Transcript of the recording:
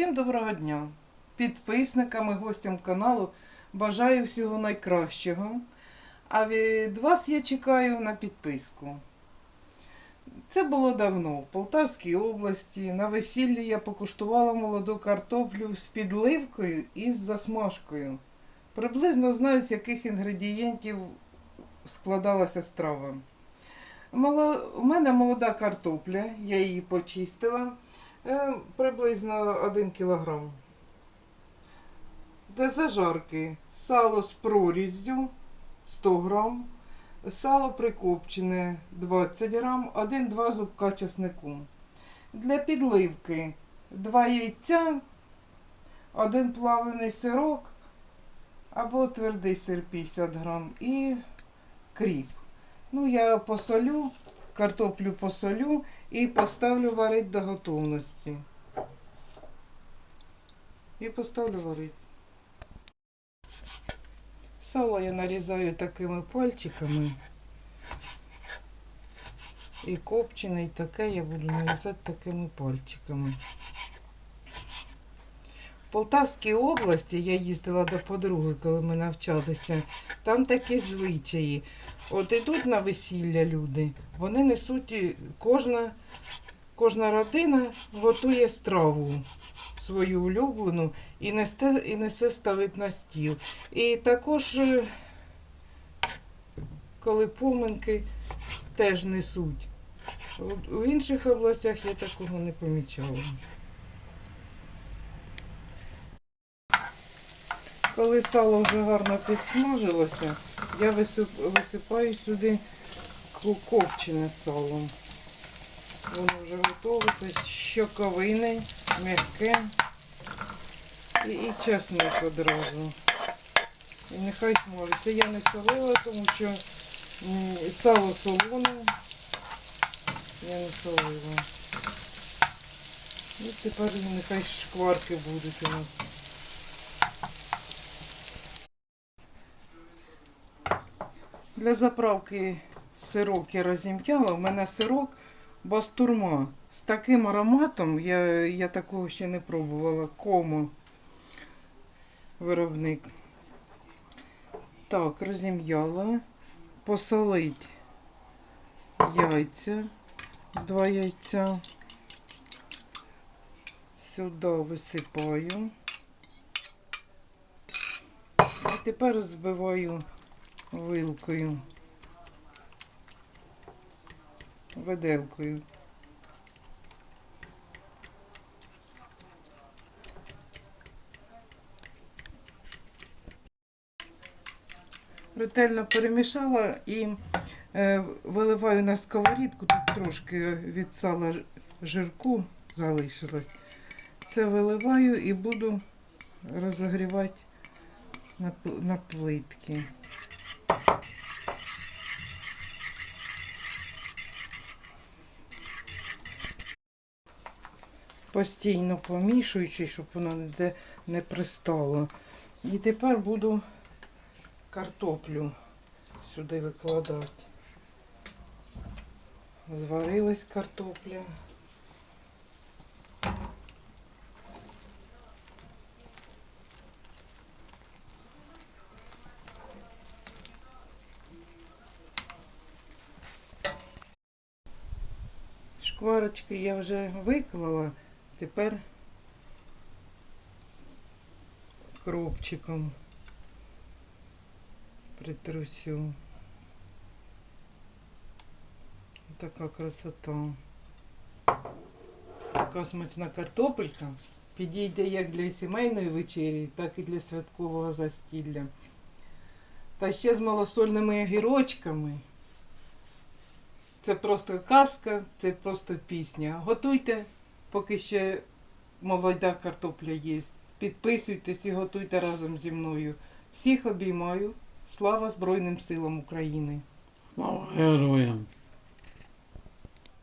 Всім доброго дня! Підписникам і гостям каналу бажаю всього найкращого. А від вас я чекаю на підписку. Це було давно, в Полтавській області. На весіллі я покуштувала молоду картоплю з підливкою і з засмажкою. Приблизно знаю, з яких інгредієнтів складалася страва. У мене молода картопля, я її почистила. Е, Приблизно 1 кілограм. Для зажарки сало з проріззю 100 грам, сало прикопчене 20 грам, 1-2 зубка чеснику. Для підливки 2 яйця, 1 плавлений сирок або твердий сир 50 грам і кріп. Ну, я посолю, картоплю посолю і поставлю варити до готовності. І поставлю варити. Сало я нарізаю такими пальчиками. І копчене, і таке я буду нарізати такими пальчиками. В Полтавській області я їздила до подруги, коли ми навчалися. Там такі звичаї. От ідуть на весілля люди, вони несуть, кожна, кожна родина готує страву свою улюблену і несе, і несе ставить на стіл. І також, е, коли поминки теж несуть. У інших областях я такого не помічала. Коли сало вже гарно підсмажилося, я висипаю сюди копчене сало. Воно вже готове, це щоковине, м'яке і, і чесник одразу. І нехай смажиться. Я не солила, тому що сало солоне. Я не солила. І тепер нехай шкварки будуть у нас. Для заправки сирок я розім'яла. У мене сирок бастурма. З таким ароматом я, я такого ще не пробувала. Комо виробник. Так, розім'яла. Посолить яйця. Два яйця. Сюди висипаю. І тепер збиваю вилкою. Виделкою. Ретельно перемішала і е, виливаю на сковорідку. Тут трошки від сала жирку залишилось. Це виливаю і буду розогрівати на, на плитки. Постійно помішуючи, щоб воно ніде не пристало. І тепер буду картоплю сюди викладати. Зварилась картопля. Шкварочки я вже виклала, тепер кропчиком притрусю. Така красота. Така смачна картопелька. Підійде як для сімейної вечері, так і для святкового застілля. Та ще з малосольними огірочками. Це просто казка, це просто пісня. Готуйте, поки ще молода картопля є. Підписуйтесь і готуйте разом зі мною. Всіх обіймаю. Слава Збройним силам України! Слава героям!